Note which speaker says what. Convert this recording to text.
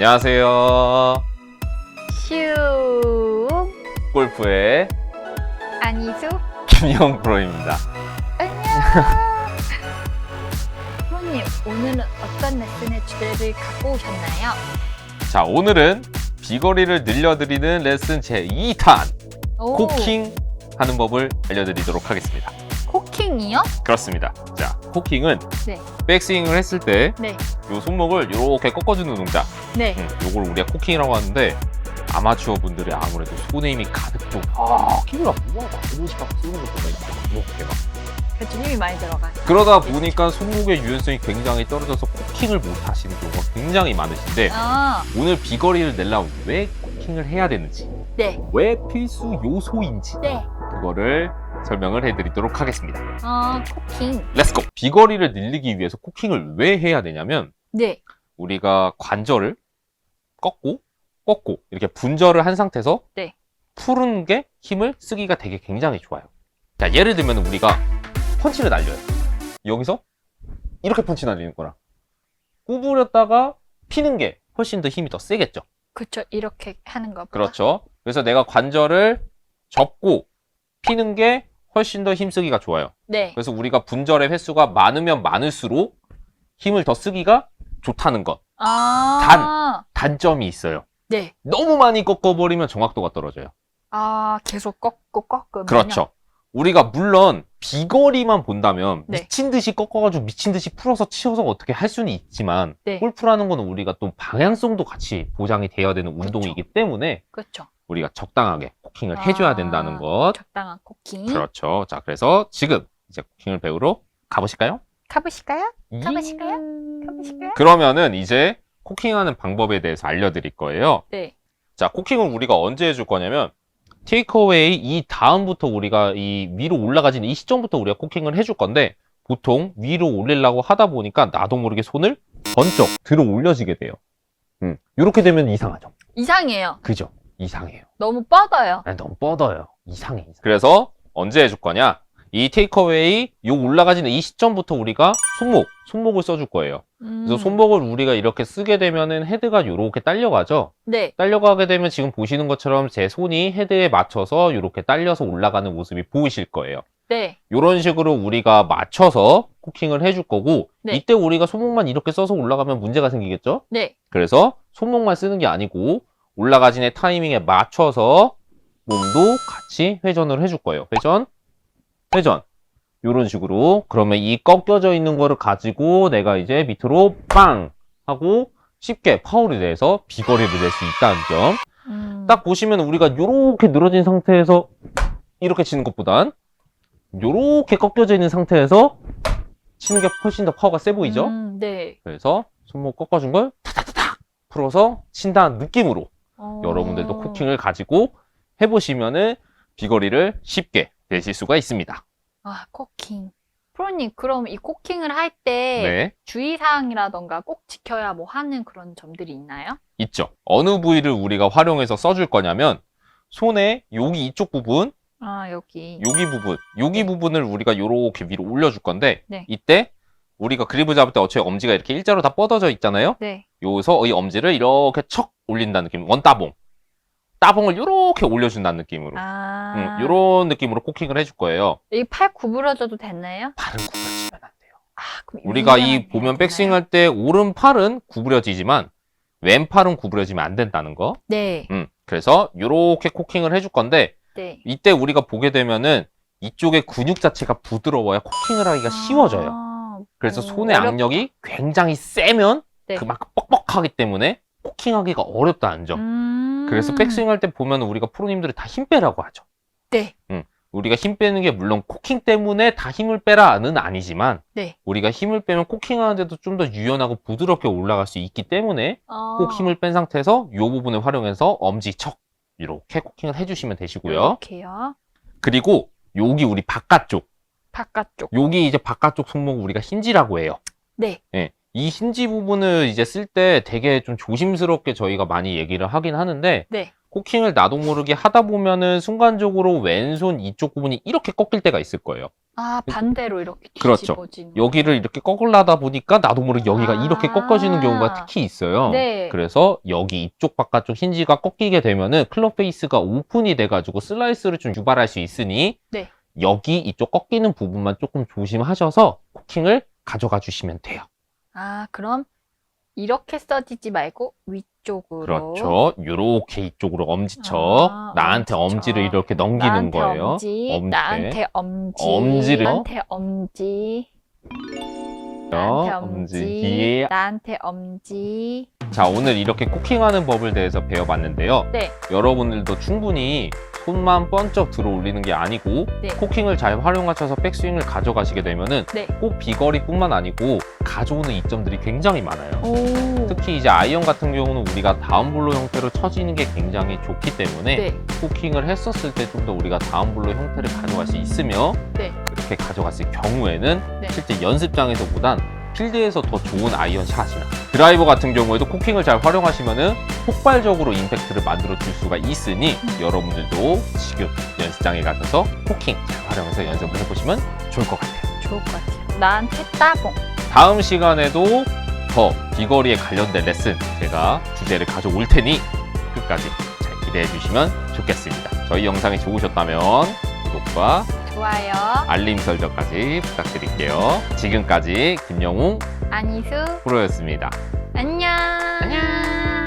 Speaker 1: 안녕하세요.
Speaker 2: 슈
Speaker 1: 골프의
Speaker 2: 안희수
Speaker 1: 김영 프로입니다.
Speaker 2: 안녕 프로님 오늘은 어떤 레슨의 주제를 갖고 오셨나요?
Speaker 1: 자, 오늘은 비거리를 늘려드리는 레슨 제2탄
Speaker 2: 오,
Speaker 1: 코킹 하는 법을 알려드리도록 하겠습니다.
Speaker 2: 코킹이요?
Speaker 1: 그렇습니다. 자, 코킹은
Speaker 2: 네.
Speaker 1: 백스윙을 했을 때 이
Speaker 2: 네,
Speaker 1: 손목을 이렇게 꺾어주는 동작.
Speaker 2: 네.
Speaker 1: 음, 요걸 우리가 코킹이라고 하는데 아마추어 분들이 아무래도 손에 힘이 가득 좀 아, 힘을 뭐야 막 이런 식으로 쓰는 것도 있고 이렇게 막
Speaker 2: 그렇죠 힘이 많이 들어가요.
Speaker 1: 그러다 보니까 손목의 유연성이 굉장히 떨어져서 코킹을 못 하시는 경우가 굉장히 많으신데
Speaker 2: 아,
Speaker 1: 오늘 비거리를 내려면 왜 코킹을 해야 되는지
Speaker 2: 네,
Speaker 1: 왜 필수 요소인지
Speaker 2: 네.
Speaker 1: 그거를 설명을 해드리도록 하겠습니다
Speaker 2: 어, 코킹.
Speaker 1: 렛츠고 비거리를 늘리기 위해서 코킹을 왜 해야 되냐면
Speaker 2: 네,
Speaker 1: 우리가 관절을 꺾고 꺾고 이렇게 분절을 한 상태에서
Speaker 2: 네.
Speaker 1: 푸른 게 힘을 쓰기가 되게 굉장히 좋아요 자 예를 들면 우리가 펀치를 날려요 여기서 이렇게 펀치 날리는 거랑 구부렸다가 피는 게 훨씬 더 힘이 더 세겠죠
Speaker 2: 그렇죠. 이렇게 하는 거.
Speaker 1: 그렇죠 그래서 내가 관절을 접고 피는 게 훨씬 더 힘쓰기가 좋아요
Speaker 2: 네,
Speaker 1: 그래서 우리가 분절의 횟수가 많으면 많을수록 힘을 더 쓰기가 좋다는 것
Speaker 2: 아,
Speaker 1: 단점이 있어요
Speaker 2: 네.
Speaker 1: 너무 많이 꺾어버리면 정확도가 떨어져요.
Speaker 2: 아, 계속 꺾고 꺾으면.
Speaker 1: 그렇죠. 우리가 물론 비거리만 본다면
Speaker 2: 네.
Speaker 1: 미친 듯이 꺾어가지고 미친 듯이 풀어서 치워서 어떻게 할 수는 있지만
Speaker 2: 네.
Speaker 1: 골프라는 거는 우리가 또 방향성도 같이 보장이 되어야 되는 운동이기 때문에
Speaker 2: 그렇죠.
Speaker 1: 우리가 적당하게 코킹을
Speaker 2: 아.
Speaker 1: 해줘야 된다는 것.
Speaker 2: 적당한 코킹.
Speaker 1: 그렇죠. 자, 그래서 지금 이제 코킹을 배우러 가보실까요?
Speaker 2: 가보실까요? 가보실까요?
Speaker 1: 음.
Speaker 2: 가보실까요?
Speaker 1: 그러면은 이제 코킹하는 방법에 대해서 알려드릴 거예요.
Speaker 2: 네.
Speaker 1: 자, 코킹을 우리가 언제 해줄 거냐면, 테이크어웨이 이 다음부터 우리가 이 위로 올라가지는 이 시점부터 우리가 코킹을 해줄 건데, 보통 위로 올리려고 하다 보니까 나도 모르게 손을 번쩍 들어 올려지게 돼요. 음, 이렇게 되면 이상하죠.
Speaker 2: 이상해요.
Speaker 1: 그죠? 이상해요.
Speaker 2: 너무 뻗어요.
Speaker 1: 아니, 너무 뻗어요. 이상해. 이상해. 그래서 언제 해줄 거냐? 이 테이크어웨이 요 올라가지는 이 시점부터 우리가 손목, 손목을 써줄 거예요. 그래서
Speaker 2: 음,
Speaker 1: 손목을 우리가 이렇게 쓰게 되면은 헤드가 이렇게 딸려가죠.
Speaker 2: 네.
Speaker 1: 딸려가게 되면 지금 보시는 것처럼 제 손이 헤드에 맞춰서 이렇게 딸려서 올라가는 모습이 보이실 거예요.
Speaker 2: 네.
Speaker 1: 이런 식으로 우리가 맞춰서 코킹을 해줄 거고
Speaker 2: 네.
Speaker 1: 이때 우리가 손목만 이렇게 써서 올라가면 문제가 생기겠죠?
Speaker 2: 네.
Speaker 1: 그래서 손목만 쓰는 게 아니고 올라가진의 타이밍에 맞춰서 몸도 같이 회전을 해줄 거예요. 회전, 회전. 이런 식으로 그러면 이 꺾여져 있는 거를 가지고 내가 이제 밑으로 빵 하고 쉽게 파워를 내서 비거리를 낼 수 있다는 점.
Speaker 2: 음,
Speaker 1: 딱 보시면 우리가 이렇게 늘어진 상태에서 이렇게 치는 것보단 이렇게 꺾여져 있는 상태에서 치는 게 훨씬 더 파워가 세 보이죠?
Speaker 2: 음, 네.
Speaker 1: 그래서 손목 꺾어준 걸 타타타닥 풀어서 친다는 느낌으로
Speaker 2: 어,
Speaker 1: 여러분들도 코킹을 가지고 해보시면은 비거리를 쉽게 내실 수가 있습니다.
Speaker 2: 아, 코킹. 프로님, 그럼 이 코킹을 할 때
Speaker 1: 네,
Speaker 2: 주의사항이라던가 꼭 지켜야 뭐 하는 그런 점들이 있나요?
Speaker 1: 있죠. 어느 부위를 우리가 활용해서 써줄 거냐면 손의 여기 이쪽 부분
Speaker 2: 아, 여기.
Speaker 1: 여기 부분, 여기 부분을 우리가 이렇게 위로 올려줄 건데
Speaker 2: 네.
Speaker 1: 이때 우리가 그립을 잡을 때 어차피 엄지가 이렇게 일자로 다 뻗어져 있잖아요.
Speaker 2: 네.
Speaker 1: 여기서 이 엄지를 이렇게 척 올린다는 느낌, 원따봉. 따봉을 이렇게 올려준다는 느낌으로.
Speaker 2: 아,
Speaker 1: 이런 느낌으로 코킹을 해줄 거예요.
Speaker 2: 이 팔 구부러져도 됐나요?
Speaker 1: 팔은 구부러지면 안 돼요.
Speaker 2: 아, 그럼
Speaker 1: 우리가 이 보면 백스윙? 할 때 오른팔은 구부려지지만 왼팔은 구부려지면 안 된다는 거.
Speaker 2: 네.
Speaker 1: 음, 그래서 이렇게 코킹을 해줄 건데
Speaker 2: 네.
Speaker 1: 이때 우리가 보게 되면은 이쪽의 근육 자체가 부드러워야 코킹을 하기가 쉬워져요.
Speaker 2: 아,
Speaker 1: 그래서
Speaker 2: 오,
Speaker 1: 손의
Speaker 2: 어렵다.
Speaker 1: 악력이 굉장히 세면
Speaker 2: 네.
Speaker 1: 그만큼 뻑뻑하기 때문에 코킹하기가 어렵다는 점.
Speaker 2: 음,
Speaker 1: 그래서 백스윙 할 때 보면 우리가 프로님들이 다 힘 빼라고 하죠.
Speaker 2: 네.
Speaker 1: 우리가 힘 빼는 게 물론 코킹 때문에 다 힘을 빼라는 아니지만
Speaker 2: 네.
Speaker 1: 우리가 힘을 빼면 코킹 하는데도 좀 더 유연하고 부드럽게 올라갈 수 있기 때문에
Speaker 2: 어,
Speaker 1: 꼭 힘을 뺀 상태에서 이 부분을 활용해서 엄지 척 이렇게 코킹을 해주시면 되시고요.
Speaker 2: 이렇게요.
Speaker 1: 그리고 여기 우리 바깥쪽
Speaker 2: 바깥쪽.
Speaker 1: 여기 이제 바깥쪽 손목 우리가 힌지라고 해요.
Speaker 2: 네.
Speaker 1: 예. 이 힌지 부분을 이제 쓸 때 되게 좀 조심스럽게 저희가 많이 얘기를 하긴 하는데
Speaker 2: 네.
Speaker 1: 코킹을 나도 모르게 하다 보면은 순간적으로 왼손 이쪽 부분이 이렇게 꺾일 때가 있을 거예요.
Speaker 2: 아 반대로 이렇게
Speaker 1: 그렇죠.
Speaker 2: 뒤집어지는.
Speaker 1: 여기를 이렇게 꺾으려다 보니까 나도 모르게 여기가
Speaker 2: 아.
Speaker 1: 이렇게 꺾어지는 경우가 특히 있어요.
Speaker 2: 네.
Speaker 1: 그래서 여기 이쪽 바깥쪽 힌지가 꺾이게 되면은 클럽 페이스가 오픈이 돼가지고 슬라이스를 좀 유발할 수 있으니
Speaker 2: 네.
Speaker 1: 여기 이쪽 꺾이는 부분만 조금 조심하셔서 코킹을 가져가 주시면 돼요.
Speaker 2: 아 그럼 이렇게 써지지 말고 위쪽으로.
Speaker 1: 그렇죠. 요렇게 이쪽으로 엄지쳐
Speaker 2: 아,
Speaker 1: 나한테
Speaker 2: 엄지쳐.
Speaker 1: 엄지를 이렇게 넘기는
Speaker 2: 나한테
Speaker 1: 거예요.
Speaker 2: 엄지,
Speaker 1: 엄지.
Speaker 2: 나한테 엄지,
Speaker 1: 엄지를
Speaker 2: 나한테 엄지, 나한테 엄지,
Speaker 1: 엄지.
Speaker 2: 나한테 엄지.
Speaker 1: 자, 오늘 이렇게 코킹하는 법을 대해서 배워봤는데요.
Speaker 2: 네.
Speaker 1: 여러분들도 충분히 손만 번쩍 들어 올리는 게 아니고
Speaker 2: 네.
Speaker 1: 코킹을 잘 활용하셔서 백스윙을 가져가시게 되면은
Speaker 2: 네.
Speaker 1: 꼭 비거리뿐만 아니고 가져오는 이점들이 굉장히 많아요.
Speaker 2: 오.
Speaker 1: 특히 이제 아이언 같은 경우는 우리가 다운블로 형태로 쳐지는 게 굉장히 좋기 때문에
Speaker 2: 네.
Speaker 1: 코킹을 했었을 때 좀 더 우리가 다운블로 형태를 가져갈 수 있으며
Speaker 2: 네.
Speaker 1: 이렇게 가져갔을 경우에는
Speaker 2: 네.
Speaker 1: 실제 연습장에서보단 필드에서 더 좋은 아이언 샷이나 드라이버 같은 경우에도 코킹을 잘 활용하시면은 폭발적으로 임팩트를 만들어 줄 수가 있으니
Speaker 2: 음.
Speaker 1: 여러분들도 지금 연습장에 가셔서 코킹 잘 활용해서 연습을 해보시면 좋을 것 같아요.
Speaker 2: 좋을 것 같아요. 나한테 따봉.
Speaker 1: 다음 시간에도 더 비거리에 관련된 레슨 제가 주제를 가져올 테니 끝까지 잘 기대해 주시면 좋겠습니다. 저희 영상이 좋으셨다면 구독과
Speaker 2: 좋아요.
Speaker 1: 알림 설정까지 부탁드릴게요. 지금까지 김영웅
Speaker 2: 안희수.
Speaker 1: 프로였습니다.
Speaker 2: 안녕.
Speaker 1: 안녕.